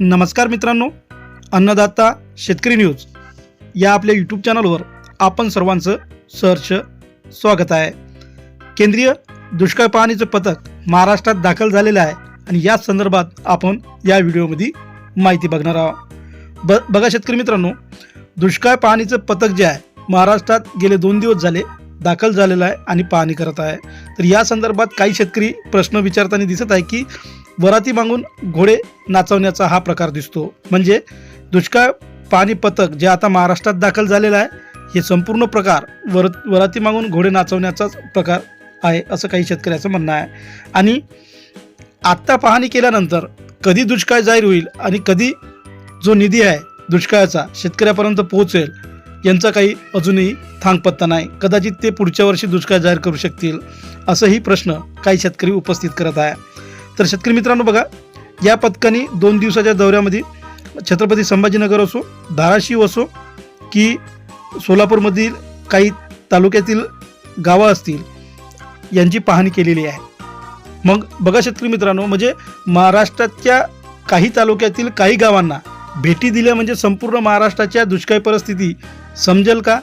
नमस्कार मित्रांनो अन्नदाता शेतकरी न्यूज या आपल्या यूट्यूब चॅनलवर आपण सर्वांचं सहर्ष स्वागत आहे. केंद्रीय दुष्काळ पाहणीचं पथक महाराष्ट्रात दाखल झालेलं आहे आणि या संदर्भात आपण या व्हिडिओमध्ये माहिती बघणार आहोत. ब बघा शेतकरी मित्रांनो दुष्काळ पाहणीचं पथक जे आहे महाराष्ट्रात गेले दोन दिवस झाले दाखल झालेलं आहे आणि पाहणी करत आहे. तर या संदर्भात काही शेतकरी प्रश्न विचारताना दिसत आहे की वराती मागून घोडे नाचवण्याचा हा प्रकार दिसतो. म्हणजे दुष्काळ पाणी पथक जे आता महाराष्ट्रात दाखल झालेलं आहे हे संपूर्ण प्रकार वर वराती मागून घोडे नाचवण्याचाच प्रकार आहे असं काही शेतकऱ्याचं म्हणणं आहे. आणि आत्ता पाहणी केल्यानंतर कधी दुष्काळ जाहीर होईल आणि कधी जो निधी आहे दुष्काळाचा शेतकऱ्यापर्यंत पोहोचेल यांचा काही अजूनही थांगपत्ता नाही. कदाचित ते पुढच्या वर्षी दुष्काळ जाहीर करू शकतील असंही प्रश्न काही शेतकरी उपस्थित करत आहे. तर शेतकरी मित्रांनो बघा या पथकाने दोन दिवसाच्या दौऱ्यामध्ये छत्रपती संभाजीनगर असो धाराशिव असो की सोलापूरमधील काही तालुक्यातील गावं असतील यांची पाहणी केलेली आहे. मग बघा शेतकरी मित्रांनो म्हणजे महाराष्ट्राच्या काही तालुक्यातील काही गावांना भेटी दिल्या म्हणजे संपूर्ण महाराष्ट्राच्या दुष्काळी परिस्थिती समजेल का?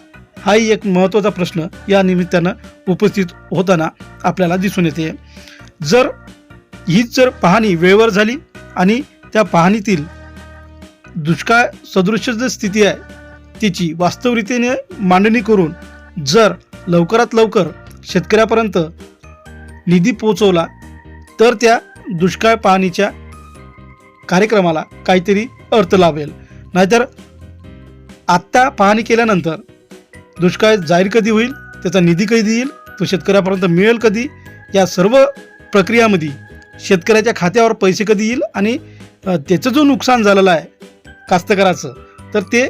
हाही एक महत्त्वाचा प्रश्न या निमित्तानं उपस्थित होताना आपल्याला दिसून येते. जर हीच जर पाहणी वेळेवर झाली आणि त्या पाहणीतील दुष्काळ सदृश जी स्थिती आहे तिची वास्तवरितीने मांडणी करून जर लवकरात लवकर शेतकऱ्यापर्यंत निधी पोचवला तर त्या दुष्काळ पाहणीच्या कार्यक्रमाला काहीतरी अर्थ लाभेल. नाहीतर आत्ता पाहणी केल्यानंतर दुष्काळ जाहीर कधी होईल त्याचा निधी कधी येईल तो शेतकऱ्यापर्यंत मिळेल कधी या सर्व प्रक्रियामध्ये शेतकऱ्याच्या खात्यावर पैसे कधी येईल आणि त्याचं जो नुकसान झालेलं आहे कास्तकाराचं तर ते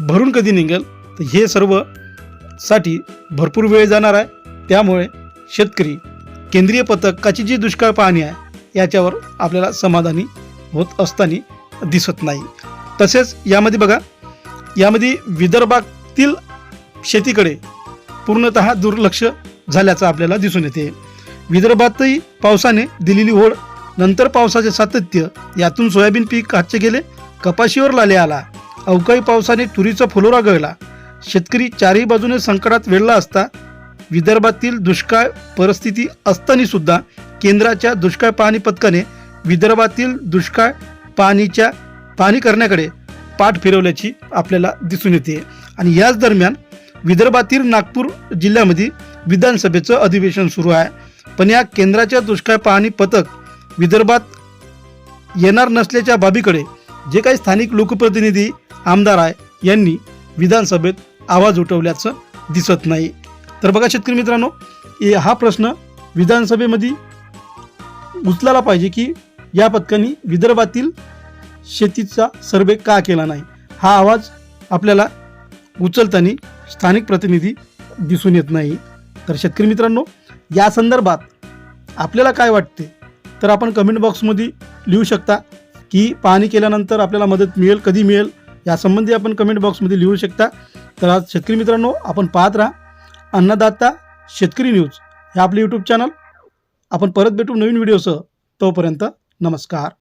भरून कधी निघेल? तर हे सर्वसाठी भरपूर वेळ जाणार आहे. त्यामुळे शेतकरी केंद्रीय पथकाची जी दुष्काळ पाहणी आहे याच्यावर आपल्याला समाधानी होत असताना दिसत नाही. तसेच यामध्ये बघा यामध्ये विदर्भातील शेतीकडे पूर्णत दुर्लक्ष झाल्याचं आपल्याला दिसून येते. विदर्भातही पावसाने दिलेली ओढ. नंतर पावसाचे सातत्य यातून सोयाबीन पीक काचे गेले कपाशीवर लाले आला. अवकाळी पावसाने तुरीचा फुलोरा गळला. शेतकरी चारही बाजूने संकटात वेढला असता विदर्भातील दुष्काळ परिस्थिती असताना सुद्धा केंद्राच्या दुष्काळ पाहणी पथकाने विदर्भातील दुष्काळ पाणीच्या पाहणी करण्याकडे पाठ फिरवल्याची आपल्याला दिसून येते. आणि याच दरम्यान विदर्भातील नागपूर जिल्ह्यामध्ये विधानसभेचं अधिवेशन सुरू आहे. पण या केंद्राच्या दुष्काळ पाहणी पथक विदर्भात येणार नसल्याच्या बाबीकडे जे काही स्थानिक लोकप्रतिनिधी आमदार आहे यांनी विधानसभेत आवाज उठवल्याचं दिसत नाही. तर बघा शेतकरी मित्रांनो हा प्रश्न विधानसभेमध्ये उचलायला पाहिजे की या पथकाने विदर्भातील शेतीचा सर्वे का केला नाही? हा आवाज आपल्याला उचलताना स्थानिक प्रतिनिधी दिसून येत नाही. तर शेतकरी मित्रांनो या संदर्भात आपल्याला काय वाटते? तर आपण कमेंट बॉक्समध्ये लिहू शकता की पाहणी केल्यानंतर आपल्याला मदत मिळेल कधी मिळेल यासंबंधी आपण कमेंट बॉक्समध्ये लिहू शकता. तर आज शेतकरी मित्रांनो आपण पाहत राहा अन्नदाता शेतकरी न्यूज. हे आपले यूट्यूब चॅनल आपण परत भेटू नवीन व्हिडिओसह तोपर्यंत नमस्कार.